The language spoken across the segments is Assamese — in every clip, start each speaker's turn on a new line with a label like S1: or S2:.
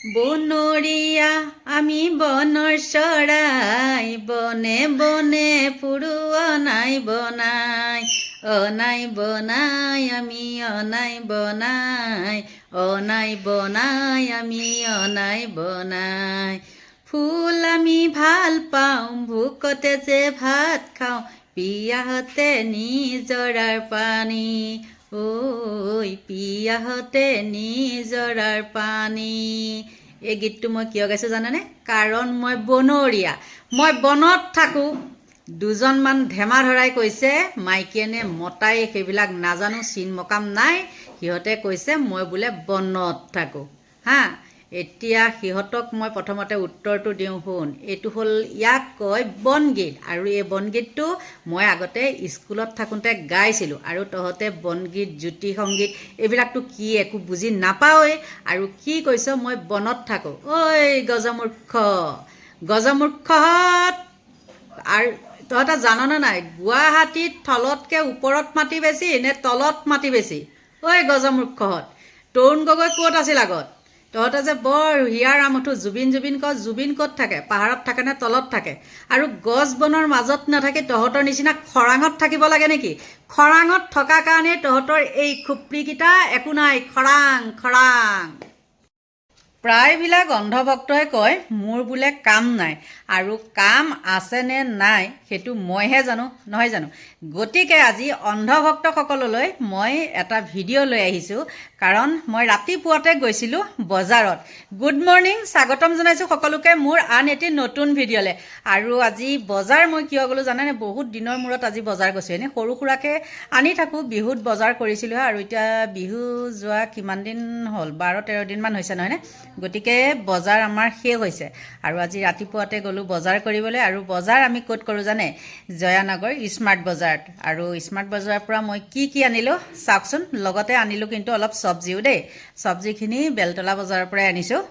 S1: বনৰীয়া আমি বনৰ চৰাই বনে বনে ফুৰো অনাই বনাই অনাই বনাই, আমি অনাই বনাই অনাই বনাই, আমি অনাই বনাই। ফুল আমি ভালো পাওঁ, ভোকতে যে ভাত খাওঁ, পিয়াহতে নিজৰাৰ পানী ঐ পিয়াহতে নিজৰাৰ পানী। এই গীতটো মই কিয় গাইছোঁ জানেনে? কাৰণ মই বনৰীয়া। মই বনত থাকোঁ। দুজনমান ধেমা ধৰাই কৈছে মাইকীয়ে নে মতাই সেইবিলাক নাজানো, চিন মকাম নাই। সিহঁতে কৈছে, মই বোলে বনত থাকোঁ। হা? এতিয়া সিহঁতক মই প্ৰথমতে উত্তৰটো দিওঁ শুন। এইটো হ'ল ইয়াক কয় বনগীত আৰু এই বনগীতটো মই আগতে স্কুলত থাকোঁতে গাইছিলোঁ। আৰু তহঁতে বনগীত জ্যোতি সংগীত এইবিলাকতো কি একো বুজি নাপাওঁৱেই। আৰু কি কৈছ মই বনত থাকোঁ। ঐ গজমূৰ্খ গজমূৰ্খহঁত আৰু তহঁতে জাননে নাই গুৱাহাটীত থলতকৈ ওপৰত মাটি বেছি নে তলত মাটি বেছি? ঐ গজমূৰ্খহঁত তৰুণ গগৈ ক'ত আছিল আগত? তহঁতে যে বৰ হিয়াৰ আমঠু জুবিন জুবিন ক জুবিন ক'ত থাকে? পাহাৰত থাকে নে তলত থাকে? আৰু গছ বনৰ মাজত নাথাকি তহঁতৰ নিচিনা খৰাঙত থাকিব লাগে নেকি? খৰাঙত থকা কাৰণেই তহঁতৰ এই খুপ্ৰিকেইটা একো নাই। খৰাং খৰাং। প্ৰায়বিলাক অন্ধভক্তই কয় মোৰ বোলে কাম নাই। আৰু কাম আছে নে নাই সেইটো মইহে জানো নহয় জানো? গতিকে আজি অন্ধভক্তসকললৈ মই এটা ভিডিঅ' লৈ আহিছোঁ কাৰণ মই ৰাতিপুৱাতে গৈছিলোঁ বজাৰত। গুড মৰ্ণিং স্বাগতম জনাইছোঁ সকলোকে মোৰ আন এটি নতুন ভিডিঅ'লৈ। আৰু আজি বজাৰ মই কিয় গ'লোঁ জানেনে? বহুত দিনৰ মূৰত আজি বজাৰ গৈছোঁ। এনেই সৰু সুৰাকৈ আনি থাকোঁ বিহুত বজাৰ কৰিছিলোঁ আৰু এতিয়া বিহু যোৱা কিমান দিন হ'ল? বাৰ তেৰ দিনমান হৈছে নহয়নে? গতিকে বজাৰ আমাৰ শেষ হৈছে। আৰু আজি ৰাতিপুৱাতে গ'লোঁ বজাৰ কৰিবলৈ আৰু বজাৰ আমি ক'ত কৰোঁ জানে? জয়ানগৰ স্মাৰ্ট বজাৰত। আৰু স্মাৰ্ট বজাৰৰ পৰা মই কি কি আনিলোঁ? চাওকচোন লগতে আনিলোঁ কিন্তু অলপ চব্জিও দেই। চব্জিখিনি বেলতলা বজাৰৰ পৰাই আনিছোঁ।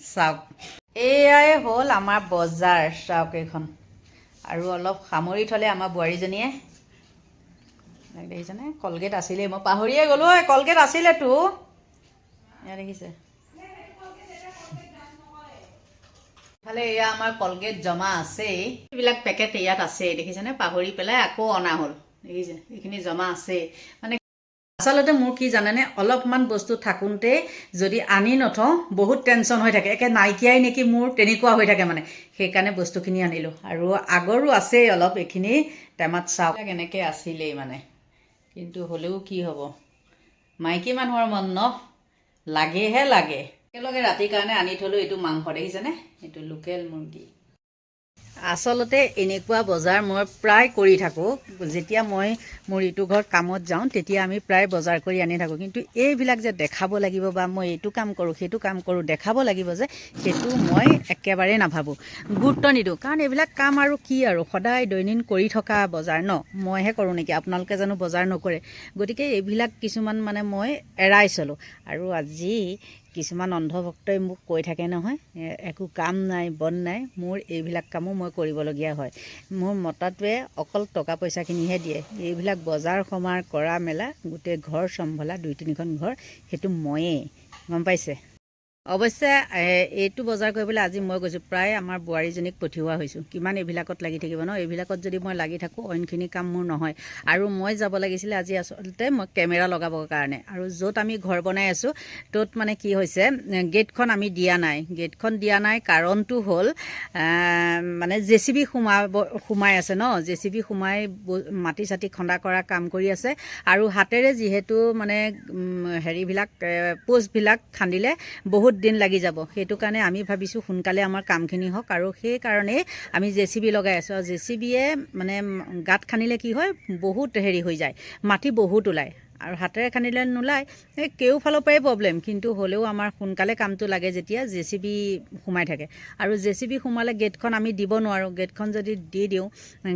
S1: চাওক। এয়াই হ'ল আমাৰ বজাৰ চাওক এইখন। আৰু অলপ সামৰি থ'লে আমাৰ বোৱাৰীজনীয়ে। দেখিছেনে? কলগেট আছিলেই মই পাহৰিয়ে গ'লোঁ। কলগেট আছিলেতো। দেখিছে। ইফালে এয়া আমাৰ কলগেট জমা আছেই। এইবিলাক পেকেট ইয়াত আছেই দেখিছেনে? পাহৰি পেলাই আকৌ অনা হ'ল। দেখিছে এইখিনি জমা আছেই। মানে আচলতে মোৰ কি জানেনে অলপমান বস্তু থাকোঁতে যদি আনি নথওঁ বহুত টেনশ্যন হৈ থাকে। একে নাইকিয়াই নেকি মোৰ তেনেকুৱা হৈ থাকে মানে। সেইকাৰণে বস্তুখিনি আনিলোঁ। আৰু আগৰো আছেই অলপ এইখিনি টেমাত চাওক। এনেকৈ আছিলেই মানে। কিন্তু হ'লেও কি হ'ব? মাইকী মানুহৰ মন ন? লাগেহে লাগে। একেলগে ৰাতিৰ কাৰণে আনি থ'লোঁ এইটো মাংস দেখিছেনে? এইটো লোকেল মুৰ্গী। আচলতে এনেকুৱা বজাৰ মই প্ৰায় কৰি থাকোঁ। যেতিয়া মই মোৰ ইটো ঘৰত কামত যাওঁ তেতিয়া আমি প্ৰায় বজাৰ কৰি আনি থাকোঁ। কিন্তু এইবিলাক যে দেখাব লাগিব বা মই এইটো কাম কৰোঁ সেইটো কাম কৰোঁ দেখাব লাগিব যে সেইটো মই একেবাৰেই নাভাবোঁ। গুৰুত্ব নিদিওঁ। কাৰণ এইবিলাক কাম আৰু কি আৰু? সদায় দৈনিক কৰি থকা বজাৰ ন? মইহে কৰোঁ নেকি? আপোনালোকে জানো বজাৰ নকৰে। গতিকে এইবিলাক কিছুমান মানে মই এৰাই চলোঁ। আৰু আজি কিছুমান অন্ধভক্তই মোক কৈ থাকে নহয় একো কাম নাই বন নাই মোৰ এইবিলাক কামো মই কৰিবলগীয়া হয়। মোৰ মতাটোৱে অকল টকা পইচাখিনিহে দিয়ে। এইবিলাক বজাৰ সমাৰ কৰা মেলা গোটেই ঘৰ চম্ভলা দুই তিনিখন ঘৰ সেইটো ময়েই। গম পাইছে? অৱশ্যে এইটো বজাৰ কৰিবলৈ আজি মই গৈছোঁ। প্ৰায় আমাৰ বোৱাৰীজনীক পঠিওৱা হৈছোঁ। কিমান এইবিলাকত লাগি থাকিব ন? এইবিলাকত যদি মই লাগি থাকোঁ অইনখিনি কাম মোৰ নহয়। আৰু মই যাব লাগিছিলে আজি আচলতে মই কেমেৰা লগাবৰ কাৰণে। আৰু য'ত আমি ঘৰ বনাই আছোঁ ত'ত মানে কি হৈছে গেটখন আমি দিয়া নাই। গেটখন দিয়া নাই কাৰণটো হ'ল মানে জে চি বি সোমাব সোমাই আছে ন? জে চি বি সোমাই মাটি চাটি খন্দা কৰা কাম কৰি আছে। আৰু হাতেৰে যিহেতু মানে হেৰিবিলাক পোষ্টবিলাক খান্দিলে বহুত দিন লাগি যাব। সেইটো কাৰণে আমি ভাবিছোঁ সোনকালে আমাৰ কামখিনি হওক আৰু সেইকাৰণেই আমি জে চি বি লগাই আছোঁ। আৰু জে চি বিয়ে মানে গাঁত খান্দিলে কি হয়, বহুত হেৰি হৈ যায়, মাটি বহুত ওলায়। আৰু হাতেৰে খান্দিলে নোলায়। সেই কেওফালৰ পৰাই প্ৰব্লেম কিন্তু হ'লেও আমাৰ সোনকালে কামটো লাগে যেতিয়া জে চি বি সোমাই থাকে। আৰু জে চি বি সোমালে গেটখন আমি দিব নোৱাৰোঁ গেটখন যদি দি দিওঁ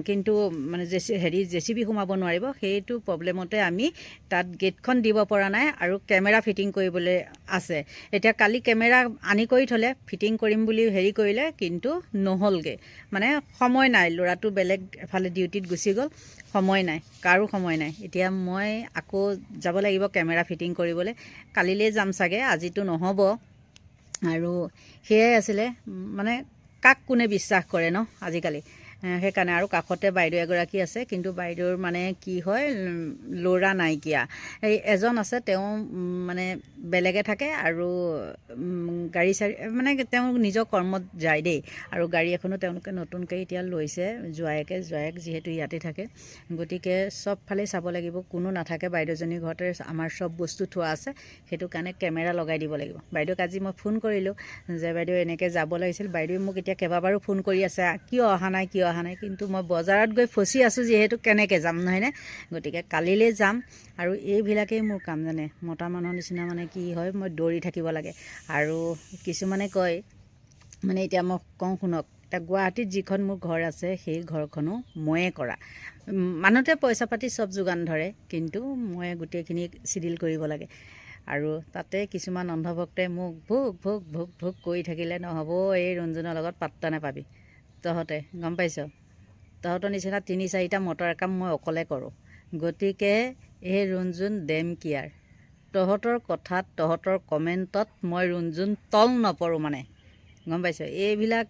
S1: কিন্তু মানে জে চি হেৰি জে চি বি সোমাব নোৱাৰিব সেইটো প্ৰব্লেমতে আমি তাত গেটখন দিব পৰা নাই আৰু কেমেৰা ফিটিং কৰিবলৈ আছে। এতিয়া কালি কেমেৰা আনি কৰি থ'লে ফিটিং কৰিম বুলি হেৰি কৰিলে কিন্তু নহ'লগৈ। মানে সময় নাই ল'ৰাটো বেলেগ এফালে ডিউটিত গুচি গ'ল। সময় নাই কাৰো সময় নাই। এতিয়া মই আকৌ যাব লাগিব কেমেৰা ফিটিং কৰিবলৈ। কালিলৈ যাম চাগে আজিতো নহ'ব। আৰু সেয়াই আছিলে মানে কাক কোনে বিশ্বাস কৰে ন আজিকালি? সেইকাৰণে আৰু কাষতে বাইদেউ এগৰাকী আছে কিন্তু বাইদেউৰ মানে কি হয় ল'ৰা নাইকিয়া। এই এজন আছে তেওঁ মানে বেলেগে থাকে আৰু গাড়ী চাড়ী মানে তেওঁ নিজৰ কৰ্মত যায় দেই আৰু গাড়ী এখনো তেওঁলোকে নতুনকৈ এতিয়া লৈছে জোৱায়েকে জোৱায়েক যিহেতু ইয়াতে থাকে। গতিকে চবফালে চাব লাগিব কোনো নাথাকে বাইদেউজনীৰ ঘৰতে আমাৰ চব বস্তু থোৱা আছে সেইটো কাৰণে কেমেৰা লগাই দিব লাগিব। বাইদেউক আজি মই ফোন কৰিলোঁ যে বাইদেউ এনেকৈ যাব লাগিছিল। বাইদেৱে মোক এতিয়া কেইবাবাৰো ফোন কৰি আছে কিয় অহা নাই কিয় অহা নাই কিন্তু মই বজাৰত গৈ ফচি আছোঁ যিহেতু কেনেকৈ যাম নহয়নে? গতিকে কালিলৈ যাম আৰু এইবিলাকেই মোৰ কাম জানে? মতা মানুহৰ নিচিনা মানে কি হয় মই দৌৰি থাকিব লাগে। আৰু কিছুমানে কয় মানে এতিয়া মই কওঁ শুনক এতিয়া গুৱাহাটীত যিখন মোৰ ঘৰ আছে সেই ঘৰখনো ময়ে কৰা। মানুহতে পইচা পাতি চব যোগান ধৰে কিন্তু মই গোটেইখিনি চিডিল কৰিব লাগে। আৰু তাতে কিছুমান অন্ধভক্তে মোক ভোগ ভোগ ভোগ ভোগ কৰি থাকিলে নহ'ব এই ৰঞ্জনৰ লগত পাত্তা নাপাবি। তহঁতে গম পাইছ? তহঁতৰ নিচিনা তিনি চাৰিটা মটৰ কাম মই অকলে কৰোঁ। গতিকে এই ৰঞ্জুন ডেম কিয়াৰ? তহঁতৰ কথাত তহঁতৰ কমেণ্টত মই ৰঞ্জুন তল নপৰোঁ মানে। গম পাইছ? এইবিলাক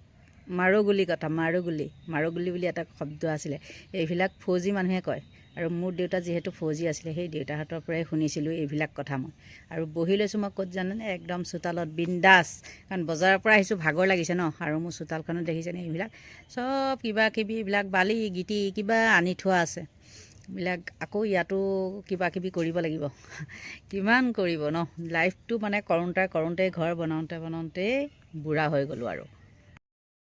S1: মাৰোগুলি কথা মাৰোগুলি মাৰোগুলি বুলি এটা শব্দ আছিলে। এইবিলাক ফৌজি মানুহে কয়। আৰু মোৰ দেউতা যিহেতু ফৌজি আছিলে সেই দেউতাহঁতৰ পৰাই শুনিছিলোঁ এইবিলাক কথা মই। আৰু বহি লৈছোঁ মই ক'ত জানেনে? একদম চোতালত বিন্দাছ কাৰণ বজাৰৰ পৰা আহিছোঁ ভাগৰ লাগিছে ন। আৰু মোৰ চোতালখনত দেখিছেনে এইবিলাক? চব কিবা কিবি এইবিলাক বালি গিটি কিবা আনি থোৱা আছে। এইবিলাক আকৌ ইয়াতো কিবা কিবি কৰিব লাগিব। কিমান কৰিব ন? লাইফটো মানে কৰোঁতে কৰোঁতে ঘৰ বনাওঁতে বনাওঁতেই বুঢ়া হৈ গ'লোঁ আৰু।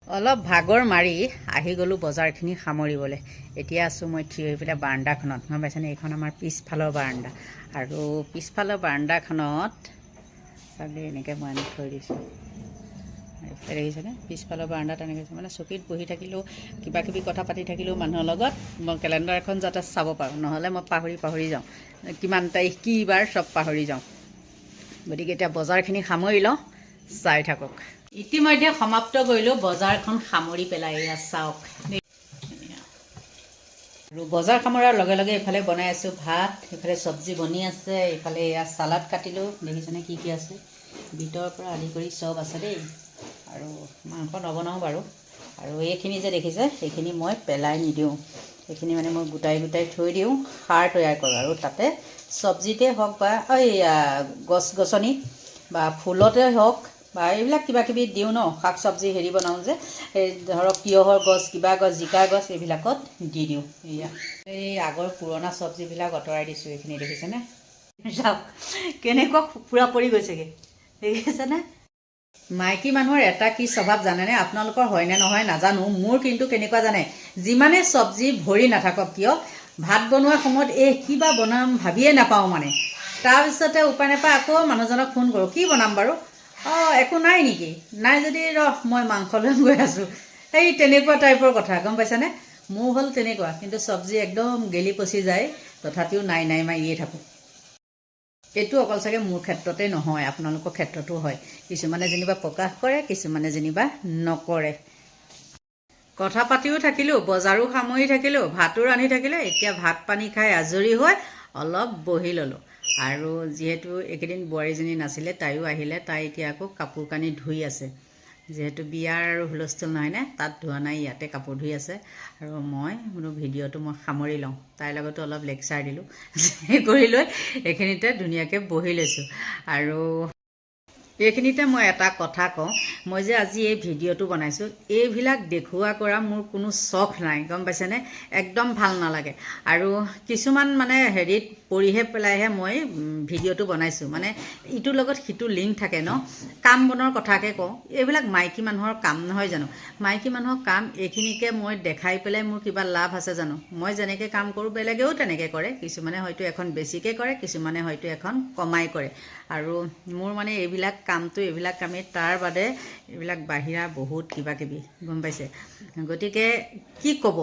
S1: অলপ ভাগৰ মাৰি আহি গ'লোঁ বজাৰখিনি সামৰিবলৈ। এতিয়া আছোঁ মই থিয় হৈ পেলাই বাৰাণ্ডাখনত গম পাইছেনে? এইখন আমাৰ পিছফালৰ বাৰাণ্ডা আৰু পিছফালৰ বাৰাণ্ডাখনত চাবি এনেকৈ মই আনি থৈ দিছোঁ। দেখিছেনে? পিছফালৰ বাৰাণ্ডাত এনেকৈ। মানে চকীত বহি থাকিলেও কিবা কিবি কথা পাতি থাকিলেও মানুহৰ লগত মই কেলেণ্ডাৰ এখন যাতে চাব পাৰোঁ। নহ'লে মই পাহৰি পাহৰি যাওঁ। কিমান তাৰিখ কি বাৰ চব পাহৰি যাওঁ। গতিকে এতিয়া বজাৰখিনি সামৰি লওঁ। চাই থাকক। ইতিমধ্যে সমাপ্ত কৰিলোঁ বজাৰখন সামৰি পেলাই এয়া চাওক। আৰু বজাৰ সামৰাৰ লগে লগে এইফালে বনাই আছোঁ ভাত এইফালে চব্জি বনি আছে এইফালে এয়া চালাড কাটিলোঁ দেখিছেনে কি কি আছে? বিটৰ পৰা আদি কৰি চব আছে দেই। আৰু মাংস নবনাওঁ বাৰু। আৰু এইখিনি যে দেখিছে সেইখিনি মই পেলাই নিদিওঁ। এইখিনি মানে মই গোটাই গোটাই থৈ দিওঁ সাৰ তৈয়াৰ কৰোঁ। আৰু তাতে চব্জিতে হওক বা এই গছ গছনি বা ফুলতে হওক বা এইবিলাক কিবা কিবি দিওঁ ন শাক চব্জি হেৰি বনাওঁ যে এই ধৰক তিয়হৰ গছ কিবা গছ জিকা গছ এইবিলাকত দি দিওঁ এয়া এই আগৰ পুৰণা চব্জিবিলাক আঁতৰাই দিছোঁ এইখিনি দেখিছেনে? চাওক কেনেকুৱা পূৰা পৰি গৈছেগৈ দেখিছেনে? মাইকী মানুহৰ এটা কি স্বভাৱ জানেনে? আপোনালোকৰ হয়নে নহয় নাজানো মোৰ কিন্তু কেনেকুৱা জানে যিমানে চব্জি ভৰি নাথাকক কিয় ভাত বনোৱাৰ সময়ত এই কিবা বনাম ভাবিয়ে নাপাওঁ মানে। তাৰপিছতে উপায় নাপায় আকৌ মানুহজনক ফোন কৰোঁ কি বনাম বাৰু? অঁ একো নাই নেকি? নাই যদি ৰহ মই মাংসলৈ গৈ আছোঁ। সেই তেনেকুৱা টাইপৰ কথা গম পাইছানে? মোৰ হ'ল তেনেকুৱা কিন্তু চব্জি একদম গেলি পচি যায় তথাপিও নাই নাই মাৰিয়ে থাকোঁ। এইটো অকল চাগে মোৰ ক্ষেত্ৰতে নহয় আপোনালোকৰ ক্ষেত্ৰতো হয়। কিছুমানে যেনিবা প্ৰকাশ কৰে কিছুমানে যেনিবা নকৰে। কথা পাতিও থাকিলোঁ বজাৰো সামৰি থাকিলোঁ ভাতো ৰান্ধি থাকিলোঁ এতিয়া ভাত পানী খাই আজৰি হৈ অলপ বহি ল'লোঁ। আৰু যিহেতু এইকেইদিন বোৱাৰীজনী নাছিলে তাইও আহিলে তাই এতিয়া আকৌ কাপোৰ কানি ধুই আছে। যিহেতু বিয়াৰ আৰু হুলস্থুল নহয়নে তাত ধোৱা নাই ইয়াতে কাপোৰ ধুই আছে। আৰু মই বোলো ভিডিঅ'টো মই সামৰি লওঁ। তাইৰ লগতো অলপ লেকচাৰ দিলোঁ। কৰি লৈ এইখিনিতে ধুনীয়াকৈ বহি লৈছোঁ। আৰু এইখিনিতে মই এটা কথা কওঁ মই যে আজি এই ভিডিঅ'টো বনাইছোঁ এইবিলাক দেখুওৱা কৰা মোৰ কোনো চখ নাই গম পাইছেনে? একদম ভাল নালাগে। আৰু কিছুমান মানে হেৰিত পঢ়িহে পেলাইহে মই ভিডিঅ'টো বনাইছোঁ। মানে ইটোৰ লগত সিটো লিংক থাকে ন? কাম বনৰ কথাকে কওঁ। এইবিলাক মাইকী মানুহৰ কাম নহয় জানো? মাইকী মানুহৰ কাম এইখিনিকে মই দেখাই পেলাই মোৰ কিবা লাভ আছে জানো? মই যেনেকৈ কাম কৰোঁ বেলেগেও তেনেকৈ কৰে। কিছুমানে হয়তো এখন বেছিকৈ কৰে কিছুমানে হয়তো এখন কমাই কৰে। আৰু মোৰ মানে এইবিলাক কামটো এইবিলাক কামেই তাৰ বাদে এইবিলাক বাহিৰা বহুত কিবা কিবি গম পাইছে? গতিকে কি ক'ব?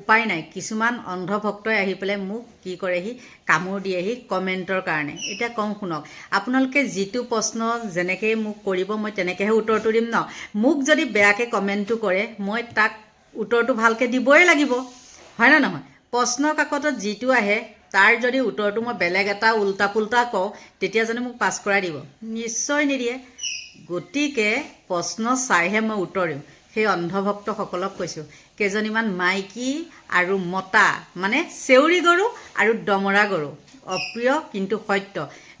S1: উপায় নাই। কিছুমান অন্ধভক্তই আহি পেলাই মোক কি কৰেহি কামোৰ দিয়েহি কমেণ্টৰ কাৰণে। এতিয়া কওঁ শুনক আপোনালোকে যিটো প্ৰশ্ন যেনেকৈ মোক কৰিব মই তেনেকৈহে উত্তৰটো দিম ন? মোক যদি বেয়াকৈ কমেণ্টটো কৰে মই তাক উত্তৰটো ভালকৈ দিবই লাগিব। হয়নে নহয়? প্ৰশ্ন কাকতত যিটো আহে তাৰ যদি উত্তৰটো মই বেলেগ এটা উল্টা পুল্টা কওঁ, তেতিয়া মোক পাছ কৰাই দিব। নিশ্চয় নিদিয়ে। গতিকে প্ৰশ্ন চাইহে মই উত্তৰ দিওঁ। সেই অন্ধভক্তসকলক কৈছোঁ, কেইজনীমান মাইকী আৰু মতা মানে চেউৰী গৰু আৰু দমৰা গৰু, অপ্ৰিয় কিন্তু সত্য।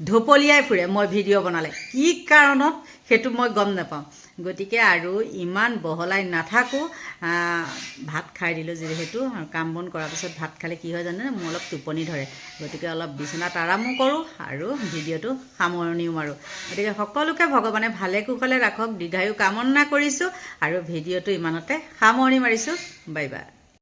S1: ঢপলিয়াই ফুৰে, মই ভিডিঅ' বনালে। কি কাৰণত সেইটো মই গম নাপাওঁ। গতিকে আৰু ইমান বহলাই নাথাকোঁ ভাত খাই দিলোঁ যিহেতু, কাম বন কৰাৰ পিছত ভাত খালে কি হয় জানেনে, মোৰ অলপ টোপনি ধৰে। গতিকে অলপ বিচনাত আৰামো কৰোঁ আৰু ভিডিঅ'টো সামৰণিও মাৰোঁ। গতিকে সকলোকে ভগৱানে ভালে কুশলে ৰাখক, দীৰ্ঘায়ু কামনা কৰিছোঁ আৰু ভিডিঅ'টো ইমানতে সামৰণি মাৰিছোঁ। Bye bye.